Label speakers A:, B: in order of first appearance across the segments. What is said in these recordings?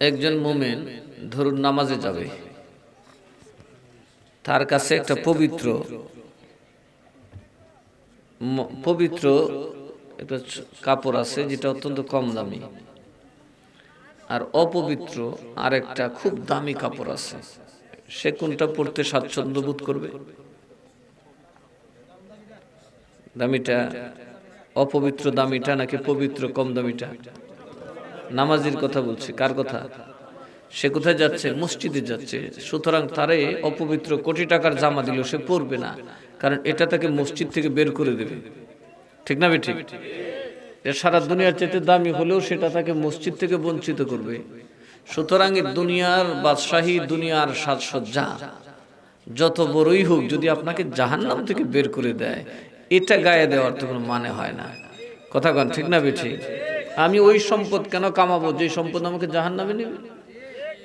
A: একজন মোমেন ধরুন নামাজে যাবে। তার কাছে একটা পবিত্র পবিত্র একটা কাপড় আছে, যেটা অত্যন্ত কম দামি। আর অপবিত্র আর একটা খুব দামি কাপড় আছে। সে কোনটা পড়তে স্বাচ্ছন্দ্য বোধ করবে? দামিটা অপবিত্র দামিটা নাকি পবিত্র কম দামিটা? নামাজির কথা বলছি, কার কথা? সে কোথায় যাচ্ছে? মসজিদে যাচ্ছে। সুতরাং তারে অপবিত্র কোটি টাকার জামা দিল সে পরবে না, কারণ এটা তাকে মসজিদ থেকে বের করে দেবে। ঠিক না ঠিক সারা দুনিয়ার চেতে দামি হলেও সেটা তাকে মসজিদ থেকে বঞ্চিত করবে। সুতরাং দুনিয়ার বাদশাহী দুনিয়ার সাজসজ্জা, যত বড়ই হোক, যদি আপনাকে জাহান্নাম থেকে বের করে দেয়, এটা গায়ে দেওয়ার তো কোনো মানে হয় না। কথা কন, ঠিক না বেঠি আমি ওই সম্পদ কেন কামাবো? যে সম্পদ আমাকে জাহান্নামে নেবে।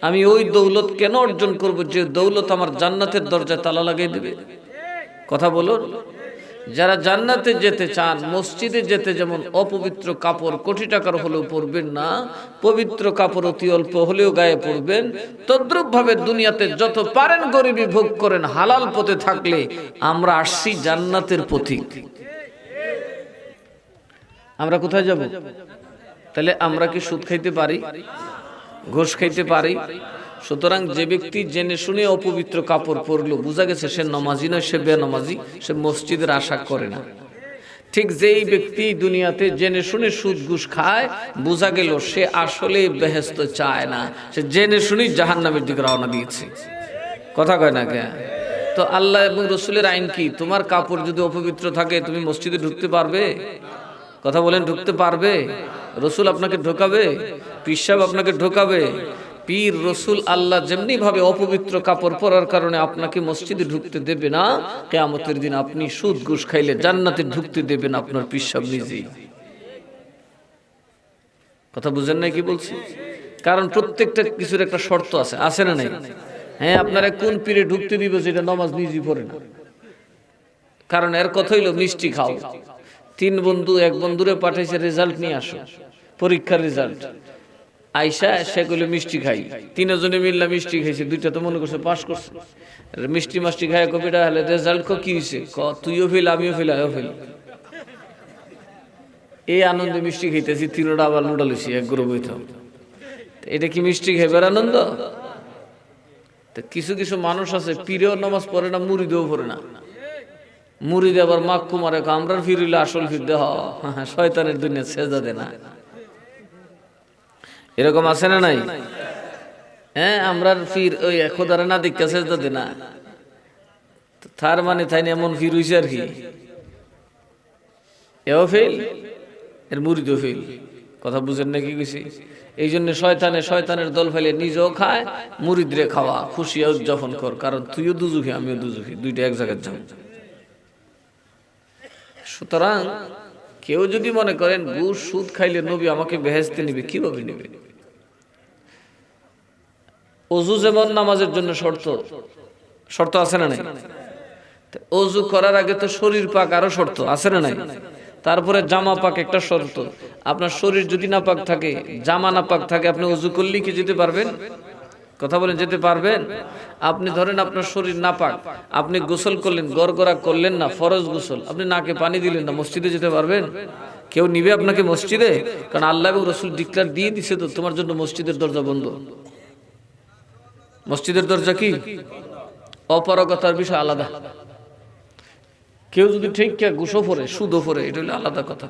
A: আমি ওই দৌলত কেন অর্জন করব? যে দৌলত আমার জান্নাতের দরজায় তালা লাগিয়ে দেবে। কথা বলুন। যারা জান্নাতে যেতে চান, মসজিদে যেতে, যেমন অপবিত্র কাপড় কোটি টাকার হলেও পরবেন না, পবিত্র কাপড় অতি অল্প হলেও গায়ে পরবেন তদ্রুপ ভাবে দুনিয়াতে যত পারেন গরিবী ভোগ করেন, হালাল পথে থাকলে আমরা আসছি জান্নাতের পথিক। আমরা কোথায় যাব? তাহলে আমরা কি সুদ খাইতে পারি? ঘোষ খাইতে পারি? সুতরাং যে ব্যক্তি জেনে শুনে অপবিত্র কাপড় পরলো, বোঝা গেছে সে নমাজি নয়, সে বেনমাজি, সে মসজিদের আশা করে না। ঠিক যেই ব্যক্তি দুনিয়াতে জেনে শুনে সুদ ঘুষ খায়, বোঝা গেল সে আসলে বেহেস্ত চায় না। সে জেনে শুনেই জাহান নামের দিকে রওনা দিয়েছে। কথা কয় না কে? তো আল্লাহ এবং রসুলের আইন কি? তোমার কাপড় যদি অপবিত্র থাকে, তুমি মসজিদে ঢুকতে পারবে? কথা বলেন, ঢুকতে পারবে? রসুল আপনাকে ঢোকাবে পিসাব আপনাকে ঢোকাবে। পীর রসুল আল্লাহ যেমনি ভাবে অপবিত্র কাপড় পরার কারণে আপনাকে মসজিদে ঢুকতে দেবে না, কেয়ামতের দিন আপনি সুদ ঘুষ খাইলে জান্নাতে ঢুকতে দেবেন আপনার পিসাব নিজেই। কথা বুঝেন না কি বলছি? কারণ প্রত্যেকটা কিছুর একটা শর্ত আছে আছে না নাই? হ্যাঁ আপনারা কোন পীরে ঢুকতে দিবে যেটা নমাজ নিজেই পড়ে না। কারণ এর কথা হইল মিষ্টি খাও তিন বন্ধু, এক বন্ধুরে পাঠাইছে রেজাল্ট নিয়ে আসো, পরীক্ষার রেজাল্ট আইসা সে কইলো, মিষ্টি খাই। তিনজনে মিললা মিষ্টি খাইছে, দুইটা তো মনে করছে পাস করছে। মিষ্টি, মাষ্টি খাই কবিটা হলে রেজাল্ট ক হয়েছে ক, তুইও ফেল, আমিও ফেল আমিও ফেল। এই আনন্দে মিষ্টি খাইতেছি, তিনোটা আবার লুডা লইছি এক গরু বইতাম এটা কি মিষ্টি খাইবার আনন্দ? কিছু কিছু মানুষ আছে, পীরেও নামাজ পড়ে না মুড়ি মুড়িদেও পড়ে না। মুড়িদ আবার মাক কুমারে আমরার ফিরিলে আসল ফির দেহ। শয়তানের দুনিয়া সেজা দে না। এরকম আছে না নাই? হ্যাঁ আমরার ফির ওই খোদারে না দেখা সেজা দে না। তার মানে তাই এমন ফির হইছে আর কি? এও ফেল এর মুড়িদও ফেল কথা বুঝেন না কি এই জন্য শয়তানে শয়তানের দল ফেলে নিজেও খায় মুড়িদরে খাওয়া খুশি উদযাপন কর। কারণ তুইও দুজুখি আমিও দুজুখি দুইটা এক জায়গায় যাব সুতরাং কেউ যদি মনে করেন ঘুষ সুদ খাইলে নবী আমাকে বেহেস্তে নিবে, কীভাবে নেবে? অজু যেমন নামাজের জন্য শর্ত শর্ত আছে না নাই? অজু করার আগে তো শরীর পাক আরও শর্ত, আছে না নাই? তারপরে জামা পাক একটা শর্ত, আপনার শরীর যদি না পাক থাকে, জামা না পাক থাকে, আপনি অজু করলেই কি যেতে পারবেন? কথা বলেন, যেতে পারবেন? আপনি ধরেন আপনার শরীর না পাক আপনি গোসল করলেন, গড়গড়া করলেন না, ফরজ গোসল, আপনি নাকে পানি দিলেন না, মসজিদে যেতে পারবেন? কেউ নিবে আপনাকে মসজিদে? কারণ আল্লাহ এবং রসুল ডিক্লার দিয়ে দিছে তো, তোমার জন্য মসজিদের দরজা বন্ধ। মসজিদের দরজা কি? অপারগতার বিষয় আলাদা। কেউ যদি ঠিক ঘুষো ফোরে সুদও ফোরে এটা হলো আলাদা কথা।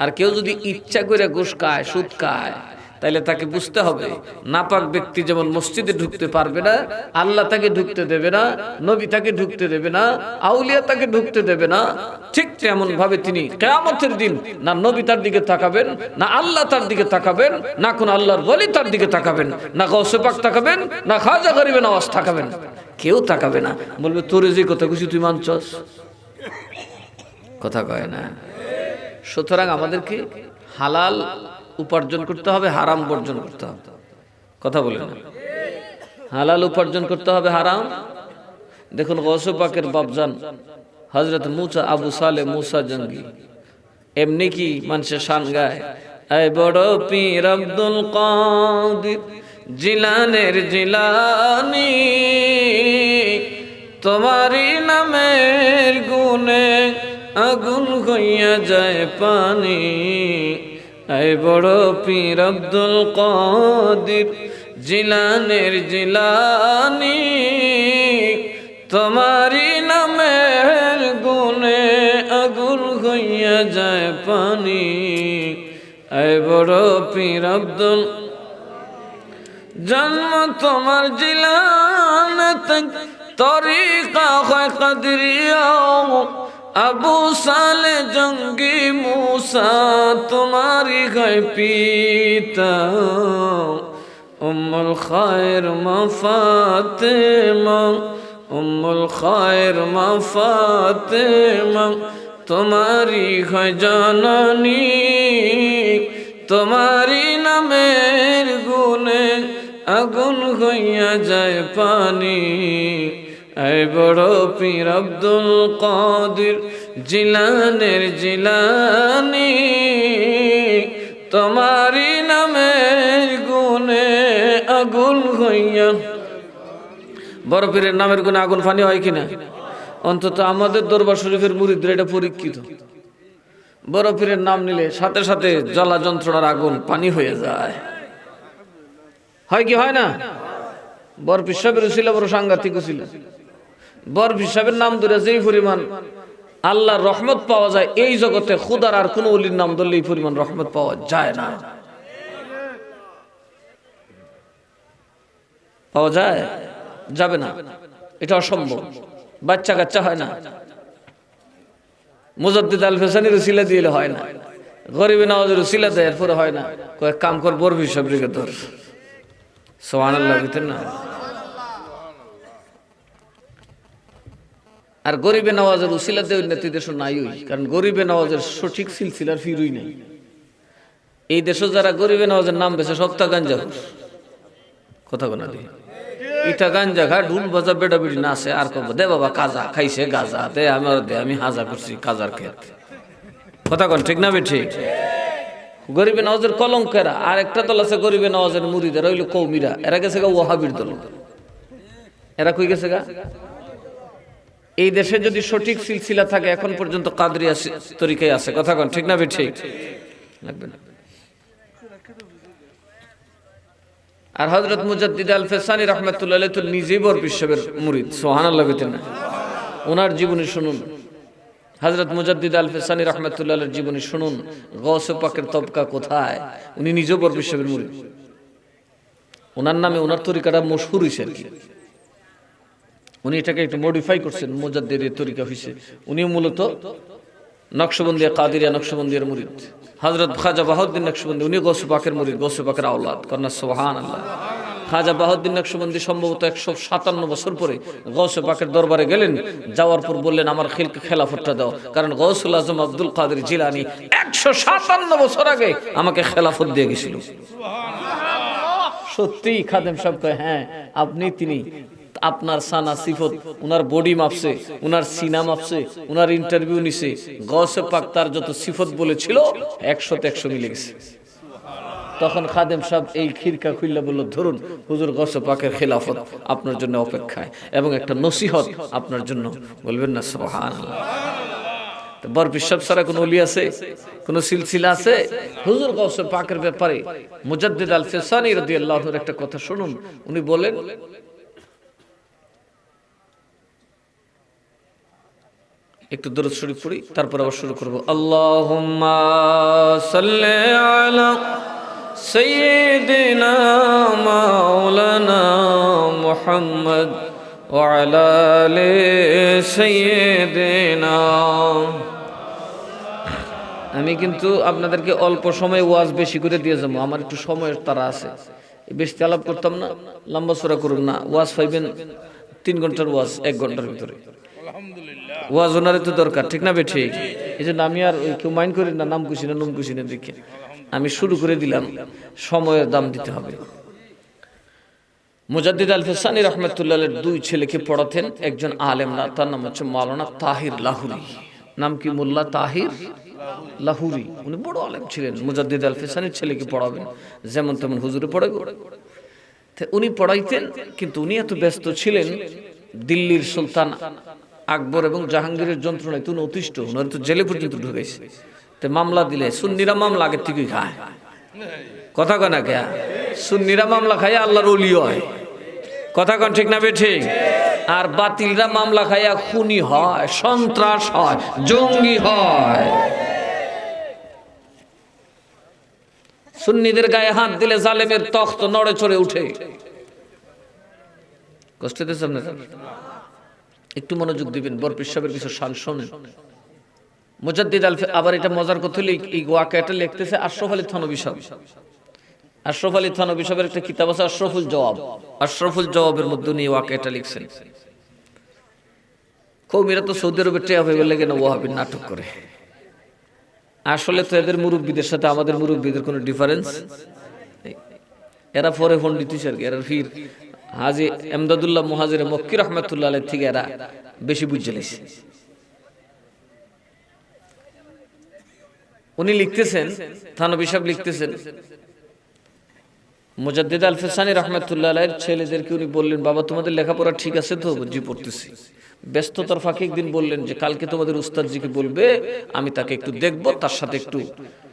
A: আর কেউ যদি ইচ্ছা করে ঘুষ খায়, সুদ খায় তাইলে তাকে বুঝতে হবে, নাপাক ব্যক্তি যেমন মসজিদে ঢুকতে পারবে না, আল্লাহ তাকে ঢুকতে দেবে না, নবী তাকে ঢুকতে দেবে না, আউলিয়া তাকে ঢুকতে দেবে না, ঠিক তেমন ভাবে তিনি কেয়ামতের দিন না নবী তার দিকে তাকাবেন, না আল্লাহ তার দিকে তাকাবেন, না কোন আল্লাহর বলি তার দিকে তাকাবেন, না গৌসে পাক তাকাবেন, না খাজা গরিবেন আওয়াজ তাকাবেন। কেউ তাকাবে না। বলবে, তোর যে কথা কিছু তুই মানছস? কথা কয় না। সুতরাং আমাদেরকে হালাল উপার্জন করতে হবে, হারাম বর্জন করতে হবে। কথা বলে হালাল উপার্জন করতে হবে, হারাম? দেখুন, গৌসে পাকের বাবজান হজরত মুসা, আবু সালে মুসা জঙ্গি। এমনি কি মানুষের শান গায়? এই বড় পীর আব্দুল কাদির, জিলানের জিলানি, তোমারই নামের গুণে আগুন হইয়া যায় পানি। এই বড় পীর আব্দুল কাদির জিলানের জিলানি, তোমারই নামের গুণে আগুন হইয়া যায় পানি। এই বড় পীর আব্দুল, জন্ম তোমার জিলান তরিকা হয় কদরিয়া আবু সালে জঙ্গি মুসা তোমারি হয় পিতা। উম্মুল খায়ের মা ফাতেমা উম্মুল খায়ের মা ফাতেমা তোমারি হয় জাননী। তোমারি নামের গুণে আগুন হইয়া যায় পানি। এই বড় পীর আব্দুল কাদির জিলানের জিলানি তোমারি নামের গুণে আগুন হইয়া। বড় পীরের নামের গুণে আগুন ফানি হয় কিনা? অন্তত আমাদের দরবার শরীফের মুরিদরা এটা পরীক্ষিত। বড় পীরের নাম নিলে সাথে সাথে জ্বালা যন্ত্রণার আগুন পানি হয়ে যায়। হয় কি হয় না? বর পিসাবের ছিল বড় সাংঘাতিক ছিল বর পিসাবের নাম ধরে যেই পরিমাণ আল্লাহর রহমত পাওয়া যায়, এই জগতে খুদার আর কোন অলির নাম ধরলে এই পরিমাণ রহমত পাওয়া যায় না। পাওয়া যায়? যাবে না। এটা অসম্ভব। বাচ্চা কাচ্চা হয় না। মুজদ্দিদ আল ফেসানির উসিলা দিলে হয় না। গরিবে নওয়াজের উসিলা দেয়, এরপরে হয় না। কয়েক কাম কর বরবি সবরিকে তোর সোহান আল্লাহ না। আর গরিবে নওয়াজের উসিলা দেওয়ার নেতৃত্ব দেশ নাই ওই, কারণ গরিবে নওয়াজের সঠিক সিলসিলার ফিরুই নেই। এই দেশে যারা গরিবে নওয়াজের নাম বেছে সপ্তাহ গাঞ্জা কথা কোনা দিয়ে ইটা গাঞ্জা খা ঢুল বাজা বেটা বেটি নাচে আর কব, দে বাবা, কাজা, খাইছে গাজা, দে আমার, দে, আমি হাজা করছি কাজার ক্ষেত। কথা কন, ঠিক না বে ঠিক গরিবে নওয়াজের কলঙ্কেরা আর একটা দল আছে গরিবে নওয়াজের মুড়িদের রইল কৌমিরা, এরা গেছে গা ওয়াহাবির দল। এরা কই গেছে গা? এই দেশে যদি সঠিক সিলসিলা থাকে, এখন পর্যন্ত কাদরি কাদরিয়া তরিকায় আছে। কথা কন, ঠিক না ঠিক। লাগবে না। আর হজরত মুজাদ্দিদ আল ফেসানি রহমতুল্লাহ তো নিজেই বর বিশ্ববের মুরিদ সোহান আল্লাহ না। ওনার জীবনী শুনুন। হজরত মুজাদ্দিদ আল ফেসানি রহমতুল্লাহ জীবনী শুনুন। গৌসে পাকের তবকা কোথায়? উনি নিজেও বর বিশ্ববের মুরিদ। ওনার নামে ওনার তরিকাটা মশহুর কি। উনি এটাকে একটু মডিফাই করছেন মুজাদ্দিদ তরিকা হয়েছে উনি মূলত নকশবন্দিয়া কাদিরিয়া নকশবন্দিয়ার মুরিদ। হজরত খাজা বাহুদ্দিন নকশবন্দি উনি গৌসু পাকের মুরিদ গৌসু পাকের আওলাদ কন্যা সোহান আল্লাহ খাজা বাহুদ্দিন নকশবন্দি সম্ভবত একশো সাতান্ন বছর পরে গৌসে পাকের দরবারে গেলেন যাওয়ার পর বললেন আমার খেলকে খেলাফতটা দাও। কারণ গৌসুল আজম আব্দুল কাদের জিলানি একশো সাতান্ন বছর আগে আমাকে খেলাফত দিয়ে গেছিল। সত্যি খাদেম কয় হ্যাঁ আপনি তিনি আপনার সানা সিফত, উনার বডি মাপছে, উনার সিনা মাপছে, উনার ইন্টারভিউ নিছে। গসে পাক তার যত সিফত বলেছিল, একশোতে একশো মিলে গেছে। তখন খাদেম সাহেব এই খিরকা খুললা বলল, ধরুন, হুজুর গসে পাকের খেলাফত আপনার জন্য অপেক্ষায় এবং একটা নসিহত আপনার জন্য। বলবেন না সোহান বর বিশ্বাস ছাড়া কোনো অলি আছে? কোন সিলসিলা আছে? হুজুর গসে পাকের ব্যাপারে মুজাদ্দিদ আল ফেসানি রাদিয়াল্লাহুর একটা কথা শুনুন। উনি বলেন একটু দরুদ শরীফ পড়ি তারপর আবার শুরু করব আল্লাহুম্মা সাল্লি আলা সাইয়্যিদিনা মাওলানা মুহাম্মদ وعلى آل سيدنا আমি কিন্তু আপনাদেরকে অল্প সময় ওয়াজ বেশি করে দিয়ে যাবো আমার একটু সময়ের তারা আছে বেশি আলাপ করতাম না লম্বা সোরা করুন না ওয়াজ পাইবেন তিন ঘন্টার ওয়াজ এক ঘন্টার ভিতরে ওয়াজ ওনারে তো দরকার, ঠিক না বে ঠিক? এই জন্য আমি আর কেউ মাইন্ড করি না, নাম কুছি না নুম কুছি না দেখে। আমি শুরু করে দিলাম, সময়ের দাম দিতে হবে। মুজাদ্দিদ আল ফেসানি রহমতুল্লাহের দুই ছেলেকে পড়াতেন, একজন আলেম না, তার নাম হচ্ছে মাওলানা তাহির লাহুরি। নাম কি মোল্লা তাহির? লাহুরি। উনি বড় আলেম ছিলেন, মুজাদ্দিদ আল ফেসানির ছেলেকে পড়াবেন, যেমন তেমন হুজুরে পড়াবে উনি পড়াইতেন, কিন্তু উনি এত ব্যস্ত ছিলেন, দিল্লির সুলতান আকবর এবং জাহাঙ্গীরের যন্ত্রণায় তিনি অতিষ্ঠ ওনার তো জেলে পর্যন্ত ঢুকেছে। তো মামলা দিলে সুন্নিরা মামলা আগের থেকেই খায়। কথা কয় না কে সুন্নিরা মামলা খায় আল্লাহর অলি হয়। কথা কন ঠিক না বে ঠিক? আর বাতিলরা মামলা খাইয়া খুনি হয়, সন্ত্রাস হয়, জঙ্গি হয়। সুন্নিদের গায়ে হাত দিলে জালেমের তখ্ত নড়ে চড়ে উঠে। কষ্ট দিয়েছে আপনারা? একটু মনোযোগ দিবেন বরপিস সাহেবের কিছু শান শোনেন। মুজাদ্দিদ আলফে আবার এটা মজার কথা হলো, এই- এই ওয়াকাটা লিখতেছে আশরফ আলী থানবী সাহেব। আশরফ আলী থানবী সাহেবের একটা কিতাব আছে আশরফুল জবাব আশরফুল জবাবের মধ্যে উনি ওয়াকাটা লিখছেন। কৌমিরা তো সৌদি আরবে টেয়া হয়ে গেলে কেন ওয়াহাবির নাটক করে? আসলে তো এদের মুরব্বীদের সাথে আমাদের মুরব্বীদের কোনো ডিফারেন্স এরা পরে পণ্ডিত আর কি এরা ফির হাজি এমদাদুল্লাহ মুহাজির মক্কি রহমতুল্লাহ আলের থেকে এরা বেশি বুঝে লিছে উনি লিখতেছেন, থানবী সাহেব লিখতেছেন, মুজাদ্দিদ আল ফেসানি রহমতুল্লাহ আলাইয়ের ছেলেদেরকে উনি বললেন, বাবা, তোমাদের লেখাপড়া ঠিক আছে তো? জি, পড়তেছি। ব্যস্ততার ফাঁকে একদিন বললেন যে, কালকে তোমাদের উস্তাদজিকে বলবে, আমি তাকে একটু দেখব, তার সাথে একটু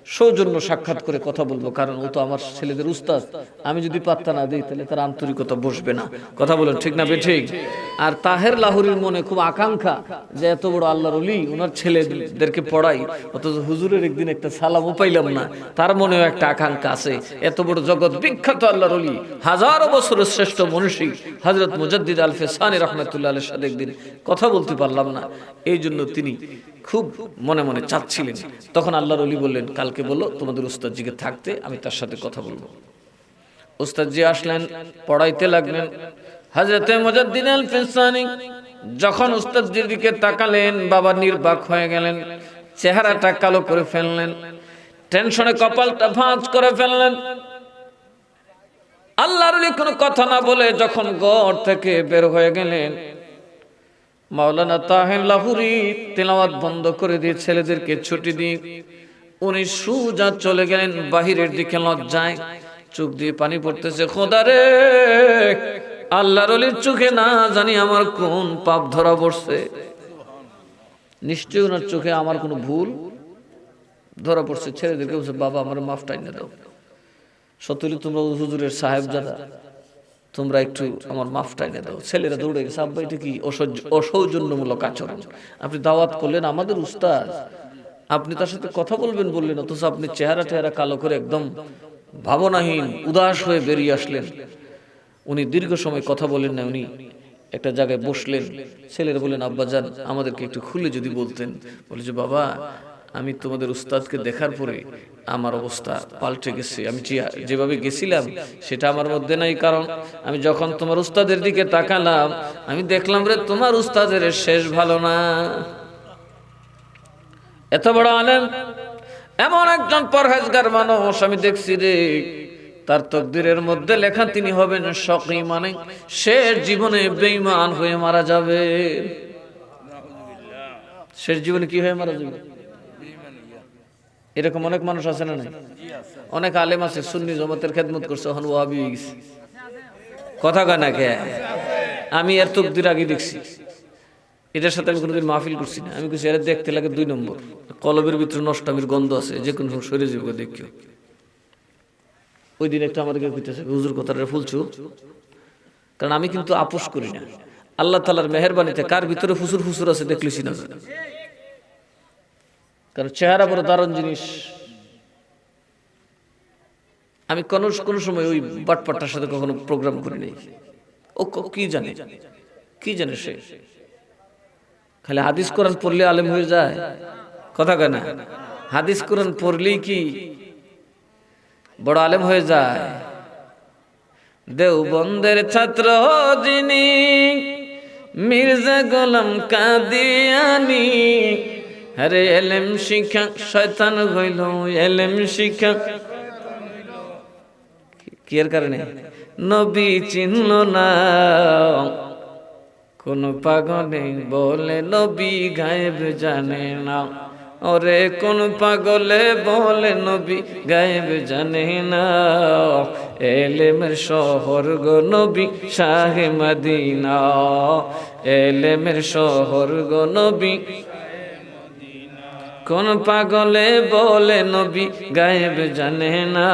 A: সৌজন্য সাক্ষাৎ করে কথা বলব, কারণ ও তো আমার ছেলেদের উস্তাদ। আমি যদি পাত্তা না দিই, তাহলে তার আন্তরিকতা বসবে না। কথা বলেন, ঠিক না বে ঠিক? আর তাহের লাহুরির মনে খুব আকাঙ্ক্ষা যে এত বড় আল্লাহর অলি ওনার ছেলেদেরকে পড়াই। অথচ হুজুরের একদিন একটা সালামও পাইলাম না। তার মনেও একটা আকাঙ্ক্ষা আছে। এত বড় জগৎ, বিখ্যাত আল্লাহর অলি হাজারো বছরের শ্রেষ্ঠ মনীষী হজরত মুজাদ্দিদ আলফে ফেসানি রহমতুল্লাহ আলের সাথে একদিন কথা বলতে পারলাম না। এই জন্য তিনি খুব মনে মনে চাচ্ছিলেন। তখন আল্লাহর অলি বললেন কালকে বলো তোমাদের উস্তাদজিকে থাকতে আমি তার সাথে কথা বলব। উস্তাদজি আসলেন, পড়াইতে লাগলেন। হজরতে মুজাদ্দিন আল ফেসানি যখন উস্তাদজির দিকে তাকালেন, বাবা নির্বাক হয়ে গেলেন, চেহারাটা কালো করে ফেললেন, টেনশনে কপালটা ভাঁজ করে ফেললেন। আল্লাহর কোনো কথা না বলে যখন গড় থেকে বের হয়ে গেলেন, মাওলানা তাহের লাহুরি তেলাওয়াত বন্ধ করে দিয়ে ছেলেদেরকে ছুটি দিয়ে উনি সুজা চলে গেলেন, বাহিরের দিকে লজ্জায়। চোখ দিয়ে পানি পড়তেছে খোদারে আল্লাহর অলির চোখে না জানি আমার কোন পাপ ধরা পড়ছে। নিশ্চয়ই ওনার চোখে আমার কোনো ভুল ধরা পড়ছে। ছেলেদেরকে বলছে, বাবা, আমার মাফ টাইনে দাও। সত্যি তোমরা হুজুরের সাহেব যারা, তোমরা একটু আমার মাফ টাইনে দাও। ছেলেরা দৌড়ে গেছে, আব্বা, এটা কি অসৌজন্যমূলক আচরণ? আপনি দাওয়াত করলেন, আমাদের উস্তাদ আপনি তার সাথে কথা বলবেন বললেন অথচ আপনি চেহারা টেহারা কালো করে একদম ভাবনাহীন উদাস হয়ে বেরিয়ে আসলেন। উনি দীর্ঘ সময় কথা বলেন না উনি একটা জায়গায় বসলেন। ছেলেরা বললেন আব্বাজান আমাদেরকে একটু খুলে যদি বলতেন। বলে যে বাবা আমি তোমাদের উস্তাদকে দেখার পরে আমার অবস্থা পাল্টে গেছে। আমি যেভাবে গেছিলাম সেটা আমার মধ্যে নাই। কারণ আমি যখন তোমার উস্তাদের দিকে তাকালাম আমি দেখলাম রে তোমার উস্তাদের শেষ ভালো না। এত বড় আলেম, এমন একজন পরহেজগার মানুষ আমি দেখছি রে। তার তকদিরের মধ্যে লেখা তিনি হবেন সকি মানে শেষ জীবনে বেঈমান হয়ে মারা যাবে। শেষ জীবনে কি হয়ে মারা যাবে? এরকম অনেক মানুষ আছে না অনেক আলেম আছে, সুন্নি জমাতের খেদমত করছে, এখন ওয়াবি কথা কয় না কে? আমি এর তকদির আগে দেখছি। এটার সাথে আমি কোনোদিন মাহফিল করছি না। আমি কিছু এর দেখতে লাগে দুই নম্বর। কলবের ভিতরে নষ্টামির গন্ধ আছে, যে কোনো সময় সরে দেখিও। ওই দিন একটা আমাদেরকে কইতেছে, হুজুর কথাটা ফুলছু? কারণ আমি কিন্তু আপোষ করি না। আল্লাহ তালার মেহরবানিতে কার ভিতরে ফুসুর ফুসুর আছে দেখলিছি না কারণ চেহারা বড় দারুণ জিনিস। আমি কোনো কোনো সময় ওই বাটপাটটার সাথে কখনো প্রোগ্রাম করি নাই। ও কি জানে? কি জানে সে? খালি হাদিস কোরআন পড়লে আলেম হয়ে যায়। কথা কয় না? হাদিস কোরআন পড়লেই কি বড় আলেম হয়ে যায়? দেওবন্দের ছাত্র যিনি মির্জা গোলাম কাদিয়ানি হরে এলেম শিক্ষা, শয়তান হইল, এলেম শিক্ষা। কি এর কারণে? নবী চিনল না। কোন পাগলে বলে নবী গায়েব জানে না। ওরে কোন পাগলে বলে নবী গায়েব জানে না। এলেমের শহর গো নবী শাহে মদিনা। এলেমের শহর গো নবী কোন পাগলে বলে নবী গায়েব জানে না।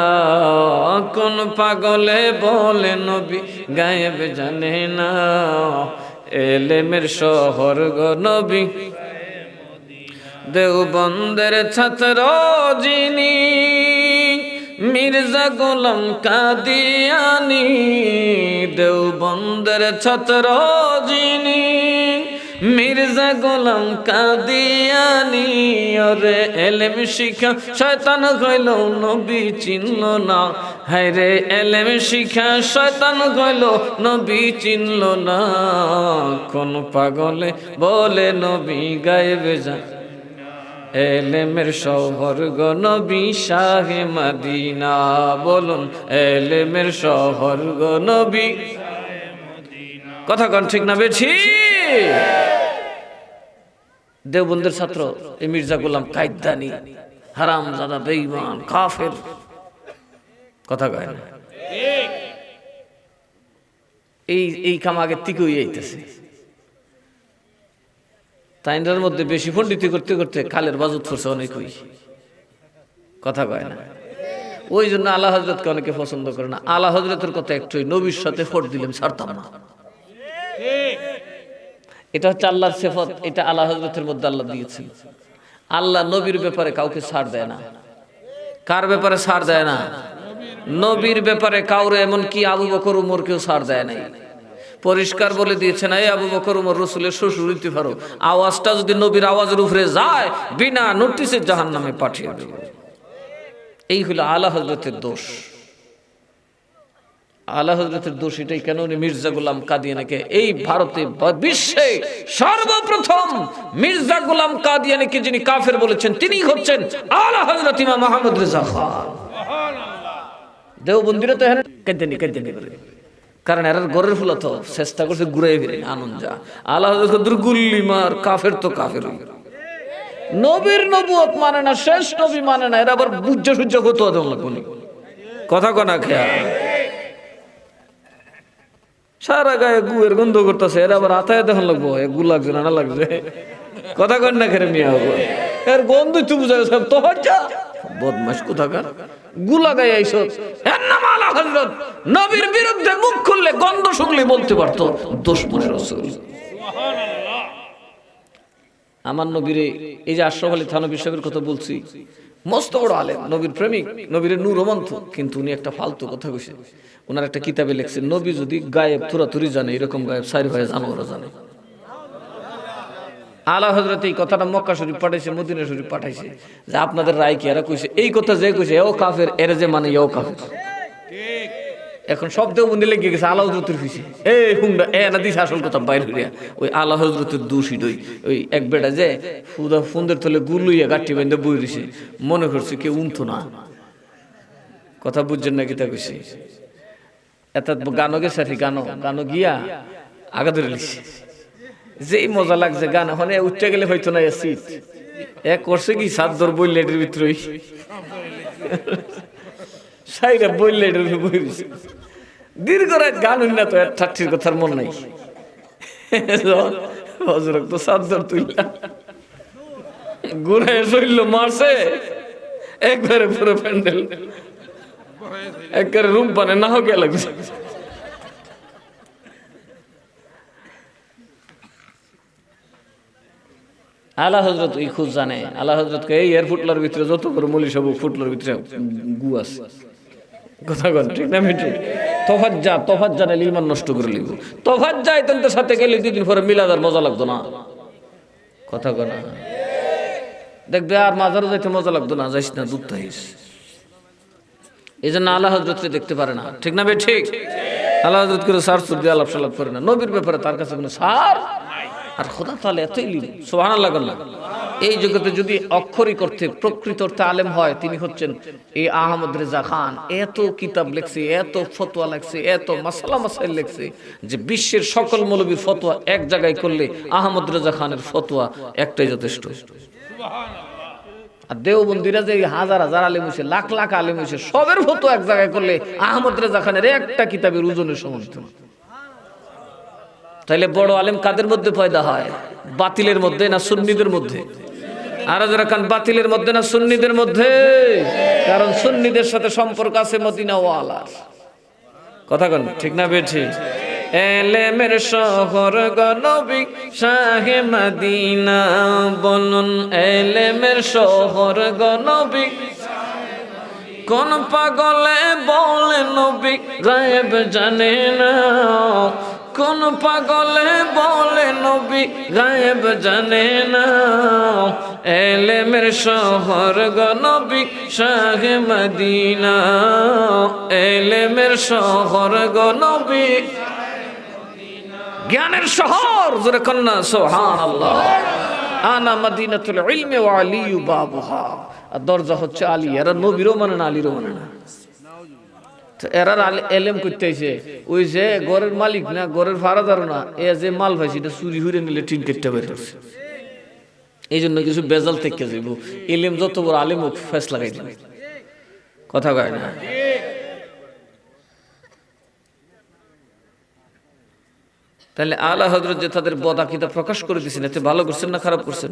A: কোন পাগলে বলে নবী গায়েব জানে না। এলেমের শহর নবী। দেওবন্দের ছাত্র যিনি মির্জা গোলাম কাদিয়ানি। দেওবন্দের ছাত্র যিনি মির্জা গোলাম কাদিয়ানি, ওরে এলেম শিখা। শয়তান হইল নবী চিনল না। হায় রে এলেম শিখা, শয়তান হইল নবী চিনল না। কোন পাগলে বলে, নবী গায়েবে যা। এলেমের শহর নবী শাহে মদিনা। বলুন, এলেমের শহর নবী। কথা কন ঠিক না বেছি দেওবন্দের ছাত্র এই মির্জা গোলাম কায়দানি, হারাম জাদা, বেঈমান, কাফের। কথা কয় না। এই এই কাম আগে থেকে আইতেছে। তাইনটার মধ্যে বেশি পণ্ডিতি করতে করতে কালের বাজুত ফুরছে অনেকই। কথা কয় না। ওই জন্য আল্লাহ হজরতকে অনেকে পছন্দ করে না। আল্লাহ হজরতের কথা একটুই নবীর সাথে ফোট দিলাম, ছাড়তাম না। এটা হচ্ছে আল্লাহর সেফত, এটা আল্লাহ হজরতের মধ্যে আল্লাহ দিয়েছিল আল্লাহ নবীর ব্যাপারে কাউকে ছাড় দেয় না। কার ব্যাপারে ছাড় দেয় না? নবীর ব্যাপারে কাউরে এমন কি আবু বকর উমর কেউ ছাড় দেয় নাই। পরিষ্কার বলে দিয়েছেন, এই আবু বকর উমর রসুলের শ্বশুর হইতে পারো আওয়াজটা যদি নবীর আওয়াজের উপরে যায়, বিনা নোটিসে জাহান নামে পাঠিয়ে দেব। এই হলো আলা হজরতের দোষ। আলা হজরতের দোষ এটাই, কেন উনি মির্জা গোলাম কাদিয়ানাকে? এই ভারতে বিশ্বে সর্বপ্রথম মির্জা গোলাম কাদিয়ানাকে যিনি কাফের বলেছেন, তিনি হচ্ছেন আলা হজরত ইমাম মাহমুদ রেজা খান। দেওবন্দিরা তো হ্যাঁ কেঁদেনি কেঁদেনি করে কারণ এরার গরের ফুলা তো চেষ্টা করছে ঘুরে ফিরে, আনন্দ আল্লাহ গুল্লি মার, কাফের তো কাফের। নবীর নবুয়ত মানে না, শেষ নবী মানে না, এরা আবার বুঝ্য সূর্য হতো কথা কনা খেয়া সারা গায়ে গুয়ের গন্ধ করতেছে, এরা আবার আতায় দেখুন লাগবো গু লাগছে না লাগছে? কথা কন না মিয়া হব এর গন্ধ তুই বুঝা সব তো বদমাস কোথাকার? গুলা গায়ে আইস। নবীর বিরুদ্ধে মুখ খুললে, গন্ধ শুকলে বলতে পারতো রসুল। আমার নবীরে, এই যে আশরাফ আলী থানবী সাহেবের কথা বলছি, মস্ত বড় আলেম, নবীর প্রেমিক, নবীর নূর কিন্তু উনি একটা ফালতু কথা কইছে। ওনার একটা কিতাবে লিখছে, নবী যদি গায়েব থুরাথুরি জানে, এরকম গায়েব সাইর ভাই জানোয়ারও জানে। আলা হজরত এই কথাটা মক্কা শরীফ পাঠাইছে, মদিনা শরীফ পাঠাইছে, যে আপনাদের রায় কি? এরা কইছে, এই কথা যে কইছে, এও কাফের, এরা যে মানে এও কাফের। এখন সব দেওবন্দি লেগে গেছে আল্লাহ হজরতের পিছিয়ে এ হুন্ডা, এ না দিস আসল কথা, বাইর হইয়া। ওই আল্লাহ হজরতের দোষী দই, ওই এক বেটা যে ফুদা, ফুন্দের তলে গুলুইয়া গাঠি বেঁধে বই রয়েছে মনে করছে কেউ উনতো না। কথা বুঝছেন না কিতা কইছে? এত গানও গেছে গানও গানও গিয়া আগা ধরে লিছে যেই মজা লাগছে গান এখন এ উঠতে গেলে হয়তো না সিট এ করছে কি সাদ্দর বললে এটার ভিতরেই। সাইরা এটার উপরে বই দীর্ঘ রাত গান না তো ঠাট্টির কথার মন নাই। হজরত তো সাদ্দর তুইলা। ঘুরে শৈল মারছে একবারে পুরো প্যান্ডেল। একবারে রুম পানে না হোক লাগছে আল্লাহ হজরত এই খুঁজ জানে। আল্লাহ হজরতকে এই এয়ার ফুটলার ভিতরে যত করে মলি সব ফুটলার ভিতরে গু আছে। কথা কন, ঠিক না মিটি তফাত যা তফাত জানালে ইমান নষ্ট করে লিব তফাত যায় তেন সাথে গেলে দুই দিন পরে মিলাদার মজা লাগতো না। কথা কনা। দেখবে আর মাজারও যাইতে মজা লাগতো না, যাইস না, দুধ তাইস এই জন্য আল্লাহ হজরতকে দেখতে পারে না। ঠিক না বে ঠিক? আল্লাহ হজরত করে সার সুর দিয়ে আলাপ করে না। নবীর ব্যাপারে তার কাছে কোনো সার? আর খোদা তাহলে এতই সোহান আল্লাহ এই জগতে যদি অক্ষরই করতে প্রকৃত অর্থে আলেম হয়, তিনি হচ্ছেন এই আহমদ রেজা খান। এত কিতাব লেখছে, এত ফতোয়া লেখছে, এত মাসালা মাসাইল লেখছে যে বিশ্বের সকল মৌলবীর ফতোয়া এক জায়গায় করলে আহমদ রেজা খানের ফতোয়া একটাই যথেষ্ট। আর দেওবন্দিরা যে হাজার হাজার আলেম হয়েছে লাখ লাখ আলেম হয়েছে সবের মতো এক জায়গায় করলে আহমদ রেজা খানের একটা কিতাবের ওজনের তো। তাইলে বড় আলেম কাদের মধ্যে পয়দা হয়? বাতিলের মধ্যে না সুন্নিদের মধ্যে? আর যারা কান, বাতিলের মধ্যে না সুন্নিদের মধ্যে? কারণ সুন্নিদের সাথে সম্পর্ক আছে মদিনা ওয়ালার কথা কন, ঠিক না বেঠি এলেমের শহর গনবী শাহে মদিনা। বলুন, এলেমের শহর গনবী কোন পাগলে বলে নবী, গায়েব জানে না। কোন পাগলে বলে নবী, গায়েব জানে না। এলেমের শহর গনবী শাহে মদিনা। এলেমের শহর গনবী জ্ঞানের শহর, জোরে কন্যা সোহান আল্লাহ আনা মদিনাতুল ইলমে ওয়া আলিয়ু বাবুহা। আর দরজা হচ্ছে আলী, এরা নবীরও মানে না, আলীরও মানে না। তো এরার এলেম করতে আইছে ওই যে গড়ের মালিক না গড়ের ভাড়াদারও না, এ যে মাল পাইছে এটা চুরি হুরে নিলে টিন কেটে বের এই জন্য কিছু বেজাল থেকে যাইব। এলেম যত বড় আলেম ফেস লাগাই দিবে। কথা কয় না? তাহলে আলা হজরত যে তাদের বদাকিতা প্রকাশ করে দিয়েছেন এতে ভালো করছেন না খারাপ করছেন?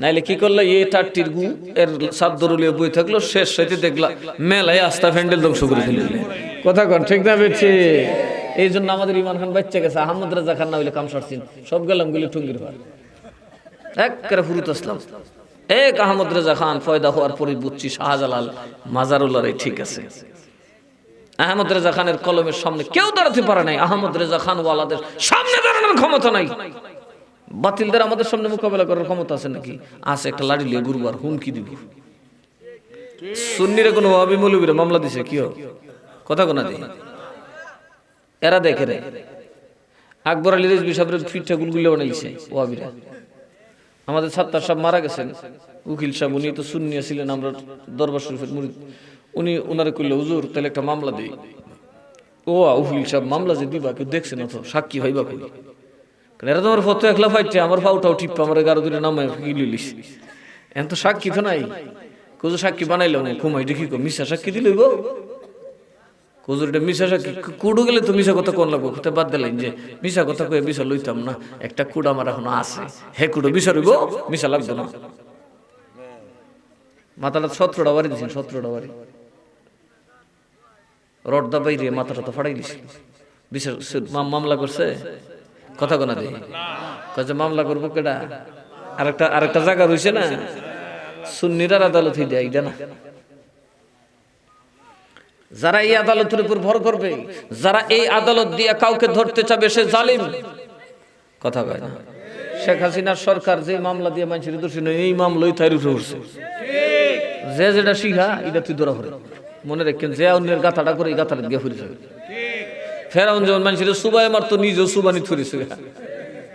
A: নাইলে কি করল এ টাট্টির গু এর সাত দরুলিয়ে বই থাকল শেষ সাইতে দেখলা মেলায় আস্থা ফ্যান্ডেল ধ্বংস করে দিল কথা কন ঠিক না বেছে এই জন্য আমাদের ইমান খান বাচ্চা গেছে আহমদ রাজা খান না হইলে কাম সারছেন সব গেলাম গুলি টুঙ্গির ভার। এক করে ফুরুত আসলাম। এক আহমদ রাজা খান ফয়দা হওয়ার পরে বুঝছি শাহজালাল মাজারুল্লাহ ঠিক আছে। আহমদ রেজা খানের কলমের সামনে কেউ দাঁড়াতে পারে নাই। আহমদ রেজা খান ওয়ালাদের সামনে দাঁড়ানোর ক্ষমতা নাই। বাতিলদের আমাদের সামনে মোকাবেলা করার ক্ষমতা আছে নাকি? আছে, একটা লাড়ি লিয়ে গুরুবার হুমকি দিব। সুন্নিরে কোনো ওয়াবি মৌলবীরা মামলা দিছে কিও কথা কোনা দি এরা দেখে রে। আকবর আলী রেজবি সাহেবের ফিটটা গুলগুলো বানাইছে ওয়াবিরা। আমাদের সাত্তার সাহেব মারা গেছেন। উকিল সাহেব, উনি তো সুন্নিয়া ছিলেন, আমরা দরবার শরীফের মুরিদ। উনি ওনারে কইলে, হুজুর, তাহলে একটা মামলা দিই। ও উকিল সাহেব, মামলা যে দিবা, কেউ দেখছে না তো, সাক্ষী হইবা কই? এরা তোমার ফটো একলা ফাইটে, আমার ফাউটাও টিপ, আমার গারো দূরে নামায় গিলি লিস এখন তো সাক্ষী তো নাই। কোজো সাক্ষী বানাইলো, না ঘুমাই দেখি কো মিশা সাক্ষী দিল গো কোজোর এটা মিশা সাক্ষী কুড়ু গেলে তো মিশা কথা কোন লাগবো? কোথায় বাদ দিলেন যে মিশা কথা কয়ে মিশা লইতাম না, একটা কুড় আমার এখনও আছে। হে কুড়ো মিশা রইব? মিশা লাগতো না। মাথাটা সতেরোটা বাড়ি দিয়েছেন সতেরোটা বাড়ি। রডদা বাইরে মাথাটা তো ফাড়াই দিছিল বিচার মামলা করছে? কথা কোনা দিই কাজে মামলা করব কেডা? আরেকটা আরেকটা জায়গা রয়েছে না? সুন্নিরার আদালত হইলে এইটা না। যারা এই আদালতের উপর ভর করবে, যারা এই আদালত দিয়ে কাউকে ধরতে চাবে, সে জালিম। কথা কয় না। শেখ হাসিনার সরকার যে মামলা দিয়ে মানুষের দোষী নয়, এই মামলাই তাই উঠে উঠছে। যে যেটা শিখা, এটা তুই ধরা করে মনে রাখেন যে অন্যের গাথাটা করে এই গাথাটা দিয়ে ফুরে যাবে ফেরাউন যেমন মানুষের সুবাই মারতো নিজেও সুবানি থুরিছে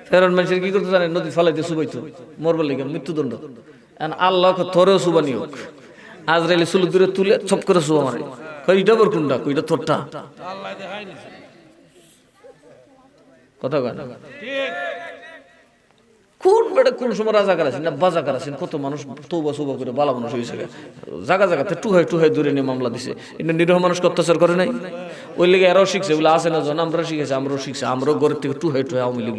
A: ফেরাউন মানুষের কি করতে জানে নদী ফালাইতে সুবাইতো। মরবার লেগে মৃত্যুদণ্ড। আল্লাহ তোরেও সুবানি হোক। আজরাইলে চুলো দূরে তুলে চপ করে সুবা মারে। কই এটা বর কোনটা? কইটা তোরটা। কথা কয় না? কোন বেটা কোন সময় রাজাকার আছেন না বাজাকার আছেন কত মানুষ তৌবা সৌবা করে বালা মানুষ হয়েছে জায়গা জায়গাতে টুহাই টুহাই দূরে নিয়ে মামলা দিছে। এটা নিরহ মানুষ অত্যাচার করে নাই? ওই লেগে এরাও শিখছে, বলে আসে না জন আমরা শিখেছি, আমরাও শিখছি, আমরাও ঘরের থেকে টুহাই টুহাই আওয়ামী লীগ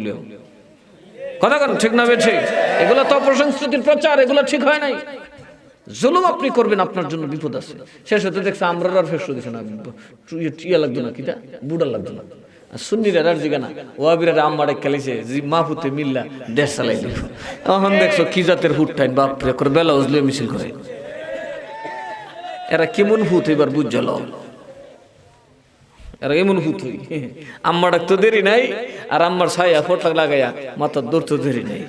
A: কথা কেন, ঠিক না বেছে এগুলো তো অপসংস্কৃতির প্রচার, এগুলো ঠিক হয় নাই। জুলুম আপনি করবেন, আপনার জন্য বিপদ আছে। শেষ হতে দেখছে আমরা আর ফেস দিছে না। ইয়ে লাগতো না কিটা বুড়া লাগতো না। আর সুন্নিরা আর জিগা না ওয়াবিরা আম্মারে খেলেছে, জি মা পুতে মিল্লা দেশ চালাই দিব। তখন দেখছ কি জাতের হুট টাইম বাপ করে বেলা উজলে মিছিল করে। এরা কেমন ভূত এবার বুঝ জ্বালো এরা এমন ভূত হই আম্মা ডাক তো দেরি নাই, আর আম্মার ছায়া ফোটা লাগাইয়া মাথার দৌড় তো দেরি নাই।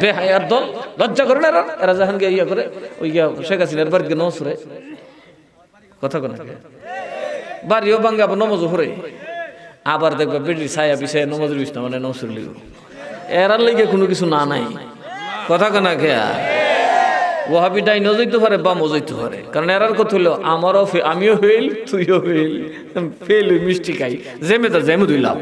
A: বেহায়ার দল, লজ্জা করে না এরা? এরা গিয়ে ইয়া করে, ওই গিয়া শেখ হাসিনার বাড়িতে গিয়ে নসরে কথা কোন বাড়িও বাঙ্গা আবার নমজ হরে আবার দেখবে বেডির ছায়া পিছায় নমজ বিছ না মানে নসর লিগ এরার লেগে কোনো কিছু না নাই। কথা কোনা খেয়া? ওহাবি ডাই নজইতে পারে বা মজইতে পারে। কারণ এরার কথা হলো, আমারও আমিও হইল তুইও ফেল। ফেল, মিষ্টি খাই। জেমে তা জেমে দুই লাভ।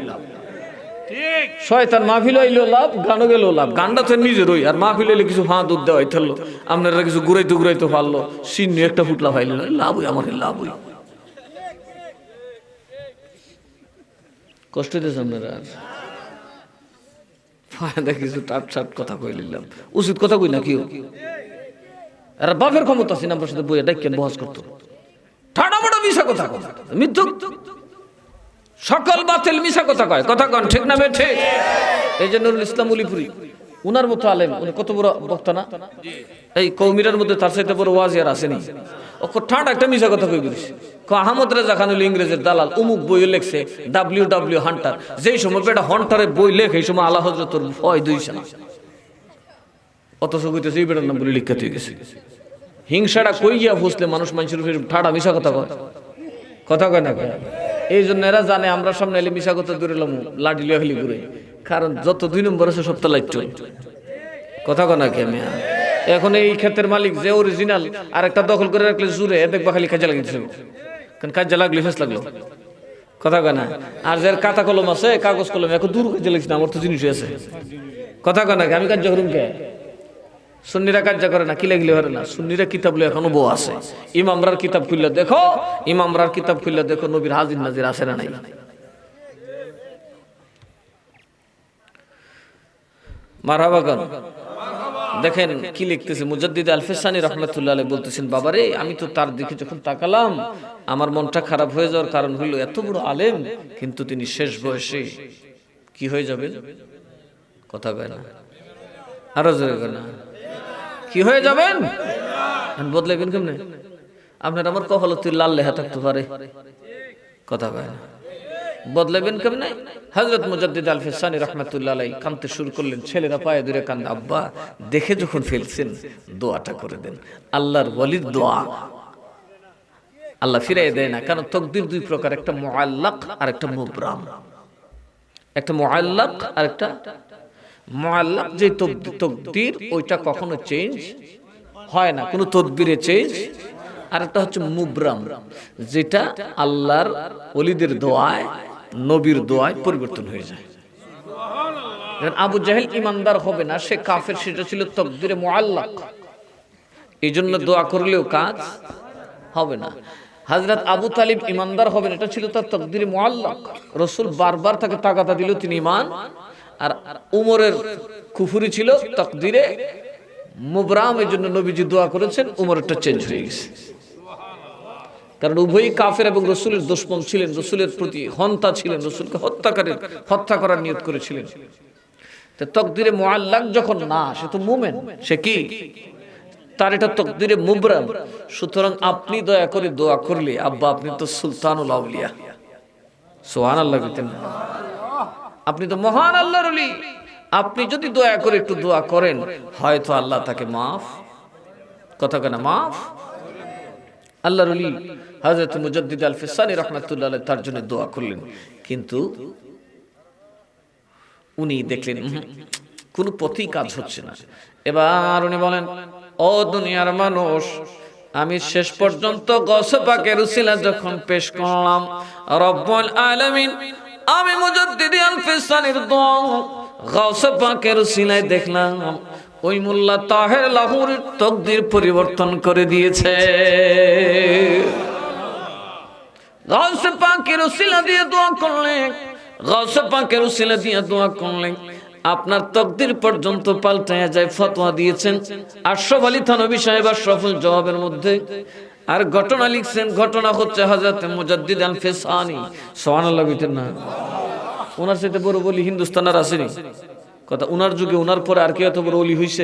A: শয়তান মাহফিল হইল লাভ, গানও গেল লাভ। গানটা তো নিজের ওই আর মাহফিল হইলে কিছু ফাঁ দুধ দেওয়াই থাকল আপনারা কিছু ঘুরাইতে ঘুরাইতে পারল। সিন্নি একটা ফুটলা ফাইল লাভ হই, আমার লাভ হই। কষ্ট দিয়েছে আপনারা আর। ফায়দা কিছু টাট টাট কথা কই নিলাম উচিত কথা কই না কেউ। আর বাপের ক্ষমতা আছে না আমার সাথে বইয়া ডাক্কেন বহাস করতো। ঠাডা মিশা কথা কথা মিথ্যুক। সকল বাতিল মিশা কথা কয়। কথা কন, ঠিক না ঠিক এই যে নুরুল ইসলাম উলিপুরি, উনার মতো আলেম, উনি কত বড় বক্তা না? এই কৌমিরার মধ্যে তার সাথে বড় ওয়াজ আসেনি ঠাট একটা মিশা কথা কই বলিস ক আহমদ রেজা খান ইংরেজের দালাল, উমুক বই লেখছে ডাব্লিউ ডাব্লিউ হান্টার যেই সময় বই সময় দুই বলে লিখা গেছে। হিংসাটা কই গিয়া ফুসলে মানুষ মানুষের উপরে ঠাডা মিশা কথা কয়? কথা কয় না কয়? এই জন্য এরা জানে, আমরা সামনে এলে মিশা কথা দূরে লম, লাঠি লিয়া ঘুরে। কারণ যত দুই নম্বর আছে সপ্তাহ লাইট কথা কয় না কে আমি এখন এই ক্ষেতের মালিক যে অরিজিনাল আর একটা দখল করে রাখলে জুড়ে দেখবা খালি কাজে লাগিয়েছে কারণ কাজে লাগলে, ফেস লাগল? কথা কয় না। আর যার কাতা কলম আছে, কাগজ কলম, এখন দূর কাজে লাগছে আমার তো জিনিস আছে। কথা কয় না, আমি কাজ করুম কে? সুন্নিরা কাজ করে না, কি লাগলে হবে না? সুন্নিরা কিতাব লয়ে এখনও বউ আছে। ইমামরার কিতাব খুললে দেখো, ইমামরার কিতাব খুললে দেখো, নবীর হাজির নাজির আছে না নাই? মারহাবাগান দেখেন কি লিখতেছে? মুজাদ্দিদ আলফেসানি রহমতুল্লাহ বলতেছেন, বাবারে, আমি তো তার দিকে যখন তাকালাম, আমার মনটা খারাপ হয়ে যাওয়ার কারণ হইল এত বড় আলেম, কিন্তু তিনি শেষ বয়সে কি হয়ে যাবে? কথা কয় না। আরও জোরে কয় না। কি হয়ে যাবেন? বদলাইবেন কেমনে? আপনার আমার কপালতি লাল লেখা থাকতে পারে। কথা কয় না। বদলাবেন কেমনে? হজরত মুজাদ্দিদ আল ফিসানি রহমতুল্লাহ আলাই কানতে শুরু করলেন, ছেলেরা পায়ে দূরে কান্দে আব্বা, দেখে যখন ফেলছেন, দোয়াটা করে দেন। আল্লাহর ওয়ালির দোয়া। আল্লাহ ফিরাই দেয় না, কারণ তকদির দুই প্রকার, একটা মুআল্লাক আর একটা মুবরাম। একটা মুআল্লাক আর একটা মুআল্লাক, যে তকদি- তকদির, ওইটা কখনো চেঞ্জ হয় না, কোনো তদবিরে চেঞ্জ আর একটা হচ্ছে মুবরাম, যেটা আল্লাহর ওলিদের দোয়ায় নবীর দোয়ায় পরিবর্তন হয়ে যায়। আবু জাহেল ইমানদার হবে না, সে কাফের, সেটা ছিল তকদিরে মুআল্লাক। এই জন্য দোয়া করলেও কাজ হবে না। হাজরত আবু তালিব ইমানদার হবেন, এটা ছিল তার তকদিরে মুআল্লাক। রসুল বারবার তাকে তাগাদা দিল তিনি ইমান আর উমরের কুফুরি ছিল তকদিরে মুবরাম এই জন্য নবীজি দোয়া করেছেন, উমরেরটা চেঞ্জ হয়ে গেছে। কারণ উভয়ই কাফের এবং রসুলের দুশ্মন ছিলেন, রসুলের প্রতি হন্তা ছিলেন, রসুলকে হত্যাকারী হত্যা করার নিয়ত করেছিলেন। তকদিরে মোয়াল্লাক যখন না, সে তো মুমেন, সে কি? তার এটা তকদিরে মুবরাম। সুতরাং আপনি দয়া করে দোয়া করলে, আব্বা আপনি তো সুলতানুল আউলিয়া। সোহান আল্লাহ আপনি তো মহান আল্লাহর আপনি যদি দয়া করে একটু দোয়া করেন, হয়তো আল্লাহ তাকে মাফ, কথা কেনা মাফ। আল্লাহর অলি হযরত মুজাদ্দিদ আল ফিসানি রাহমাতুল্লাহ তার জন্য দোয়া করলেন। কিন্তু উনি দেখলেন কোনো পথেই কাজ হচ্ছে না। এবার উনি বলেন, ও দুনিয়ার মানুষ, আমি শেষ পর্যন্ত গসপাকের উসিলা যখন পেশ করলাম, রব্বুল আলামিন, আমি মুজাদ্দিদ আল ফিসানির দোয়া গসপাকের উসিলায় দেখলাম ওই মোল্লা তাহের লাহুরের তকদির পরিবর্তন করে দিয়েছে। গাউসে পাকের উসিলা দিয়ে দোয়া করলেন, গাউসে পাকের উসিলা দিয়ে দোয়া করলেন। আপনার তকদির পর্যন্ত পাল্টায়া যায় ফতোয়া দিয়েছেন। আশরাফ আলী থানবী সাহেব আশরাফুল জবাবের মধ্যে, আর ঘটনা লিখছেন, ঘটনা হচ্ছে হযরত মুজাদ্দিদ আল ফিসানি সুবহানাল্লাহ বিতেন না ওনার সাথে বড় বলি হিন্দুস্তান আর আসেনি কথা উনার যুগে উনার পরে আর কি এত বড় অলি হইছে?